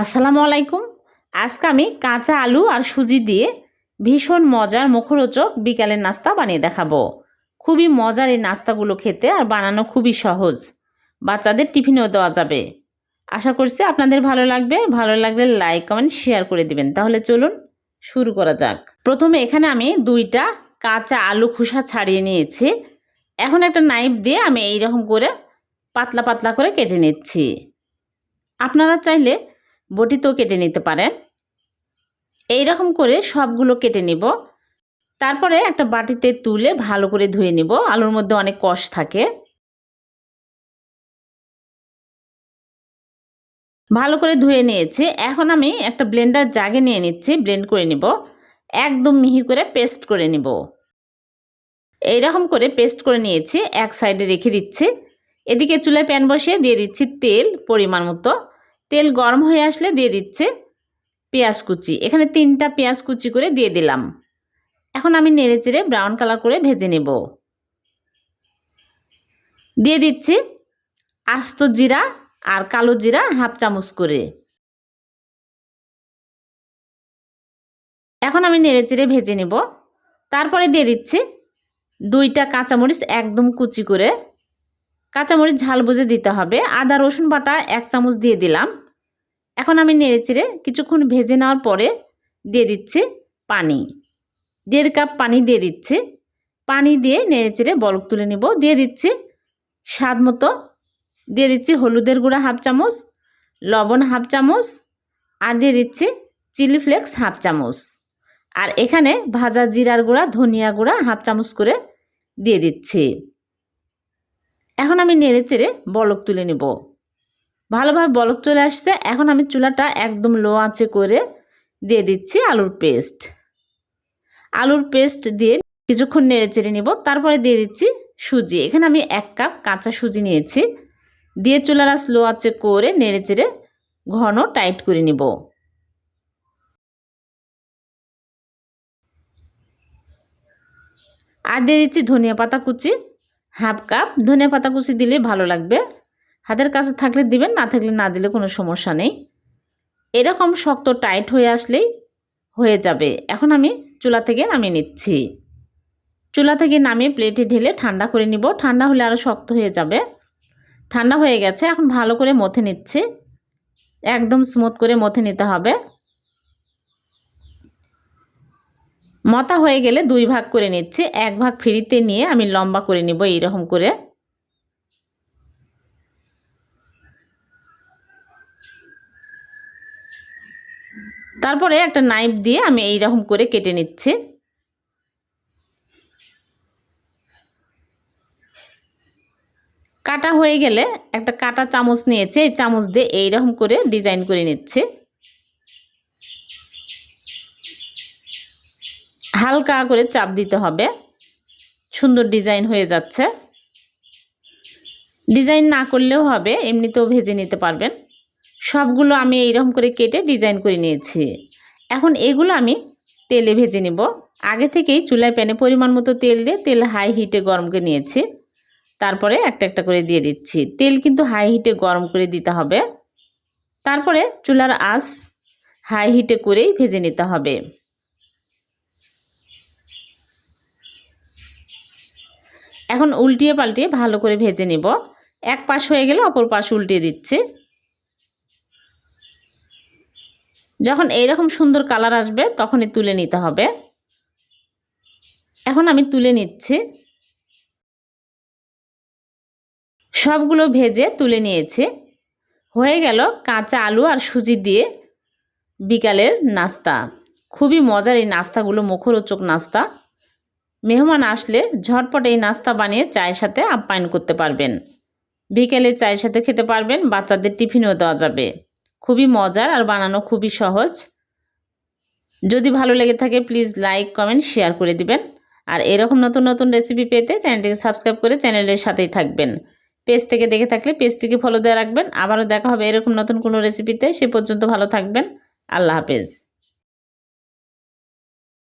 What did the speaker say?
আসসালামু আলাইকুম। আজকে আমি কাঁচা আলু আর সুজি দিয়ে ভীষণ মজার মুখরোচক বিকালের নাস্তা বানিয়ে দেখাবো। খুবই মজার এই নাস্তাগুলো খেতে আর বানানো খুবই সহজ। বাচ্চাদের টিফিনেও দেওয়া যাবে। আশা করছি আপনাদের ভালো লাগবে। ভালো লাগলে লাইক, কমেন্ট, শেয়ার করে দিবেন। তাহলে চলুন শুরু করা যাক। প্রথমে এখানে আমি দুইটা কাঁচা আলু খোসা ছাড়িয়ে নিয়েছি। এখন একটা নাইফ দিয়ে আমি এই রকম করে পাতলা পাতলা করে কেটে নিচ্ছি। আপনারা চাইলে বটিতেও কেটে নিতে পারেন এই রকম করে সবগুলো কেটে নিব। তারপরে একটা বাটিতে তুলে ভালো করে ধুয়ে নিব। আলুর মধ্যে অনেক কষ থাকে। ভালো করে ধুয়ে নিয়েছি। এখন আমি একটা ব্লেন্ডার জাগে নিয়ে নিচ্ছি, ব্লেন্ড করে নিব। একদম মিহি করে পেস্ট করে নিব। এইরকম করে পেস্ট করে নিয়েছি। এক সাইডে রেখে দিচ্ছি। এদিকে চুলায় প্যান বসিয়ে দিয়ে দিচ্ছি তেল পরিমাণ মতো। তেল গরম হয়ে আসলে দিয়ে দিচ্ছে পেঁয়াজ কুচি। এখানে তিনটা পেঁয়াজ কুচি করে দিয়ে দিলাম। এখন আমি নেড়ে চেড়ে ব্রাউন কালার করে ভেজে নেব। দিয়ে দিচ্ছি আস্ত জিরা আর কালো জিরা হাফ চামচ করে। এখন আমি নেড়ে চেড়ে ভেজে নেব। তারপরে দিয়ে দিচ্ছি দুইটা কাঁচামরিচ একদম কুচি করে। কাঁচামরিচ ঝাল বুঝে দিতে হবে। আদা, রসুন বাটা এক চামচ দিয়ে দিলাম। এখন আমি নেড়ে চেড়ে কিছুক্ষণ ভেজে নেওয়ার পরে দিয়ে দিচ্ছি পানি। দেড় কাপ পানি দিয়ে দিচ্ছি। পানি দিয়ে নেড়ে চেড়ে বলক তুলে নেব। দিয়ে দিচ্ছি স্বাদ মতো। দিয়ে দিচ্ছি হলুদের গুঁড়া হাফ চামচ, লবণ হাফ চামচ আর দিয়ে দিচ্ছি চিলি ফ্লেক্স হাফ চামচ। আর এখানে ভাজা জিরার গুঁড়া, ধনিয়া গুঁড়া হাফ চামচ করে দিয়ে দিচ্ছি। এখন আমি নেড়ে চেড়ে বলক তুলে নেব। ভালোভাবে বলক চলে আসছে। এখন আমি চুলাটা একদম লো আঁচে করে দিয়ে দিচ্ছি আলুর পেস্ট। আলুর পেস্ট দিয়ে কিছুক্ষণ নেড়ে চেড়ে নিব। তারপরে দিয়ে দিচ্ছি সুজি। এখানে আমি এক কাপ কাঁচা সুজি নিয়েছি। দিয়ে চুলার স্লো আঁচে করে নেড়ে চেড়ে ঘন টাইট করে নিব। আর দিয়ে দিচ্ছি ধনিয়া পাতা কুচি। হাফ কাপ ধনিয়া পাতা কুচি দিলে ভালো লাগবে। হাতের কাছে থাকলে দিবেন, না থাকলে না দিলে কোনো সমস্যা নেই। এরকম শক্ত টাইট হয়ে আসলেই হয়ে যাবে। এখন আমি চুলা থেকে নামিয়ে নিচ্ছি। চুলা থেকে নামিয়ে প্লেটে ঢেলে ঠান্ডা করে নিব। ঠান্ডা হলে আরও শক্ত হয়ে যাবে। ঠান্ডা হয়ে গেছে, এখন ভালো করে মথে নিচ্ছি। একদম স্মুথ করে মথে নিতে হবে। মতা হয়ে গেলে দুই ভাগ করে নিচ্ছি। এক ভাগ ফ্রিতে নিয়ে আমি লম্বা করে নিব এইরকম করে। তারপরে একটা নাইফ দিয়ে আমি এই রকম করে কেটে নিচ্ছি। কাটা হয়ে গেলে একটা কাটা চামচ নিয়েছে। এই চামচ দিয়ে এইরকম করে ডিজাইন করে নিচ্ছে। হালকা করে চাপ দিতে হবে। সুন্দর ডিজাইন হয়ে যাচ্ছে। ডিজাইন না করলেও হবে, এমনিতেও ভেজে নিতে পারবেন। সবগুলো আমি এইরকম করে কেটে ডিজাইন করে নিয়েছি। এখন এগুলো আমি তেলে ভেজে নেব। আগে থেকেই চুলায় প্যানে পরিমাণ মতো তেল দিয়ে তেল হাই হিটে গরম করে নিয়েছি। তারপরে একটা একটা করে দিয়ে দিচ্ছি। তেল কিন্তু হাই হিটে গরম করে দিতে হবে। তারপরে চুলার আঁচ হাই হিটে করেই ভেজে নিতে হবে। এখন উল্টিয়ে পাল্টিয়ে ভালো করে ভেজে নেব। এক পাশ হয়ে গেলে অপর পাশ উল্টিয়ে দিচ্ছি। যখন এইরকম সুন্দর কালার আসবে, তখনই তুলে নিতে হবে। এখন আমি তুলে নিচ্ছি। সবগুলো ভেজে তুলে নিয়েছি। হয়ে গেল কাঁচা আলু আর সুজি দিয়ে বিকালের নাস্তা। খুবই মজার এই নাস্তাগুলো, মুখরোচক নাস্তা। মেহমান আসলে ঝটপট এই নাস্তা বানিয়ে চায়ের সাথে আপ্যায়ন করতে পারবেন। বিকেলে চায়ের সাথে খেতে পারবেন, বাচ্চাদের টিফিনও দেওয়া যাবে। খুবই মজার আর বানানো খুবই সহজ। যদি ভালো লেগে থাকে প্লিজ লাইক কমেন্ট শেয়ার করে দিবেন। আর এরকম নতুন নতুন রেসিপি পেতে চ্যানেলটিকে সাবস্ক্রাইব করে চ্যানেলের সাথেই থাকবেন। পেজ থেকে দেখে থাকলে পেজটিকে ফলো দিয়ে রাখবেন। আবারও দেখা হবে এরকম নতুন কোনো রেসিপিতে সে পর্যন্ত ভালো থাকবেন। আল্লাহ হাফেজ।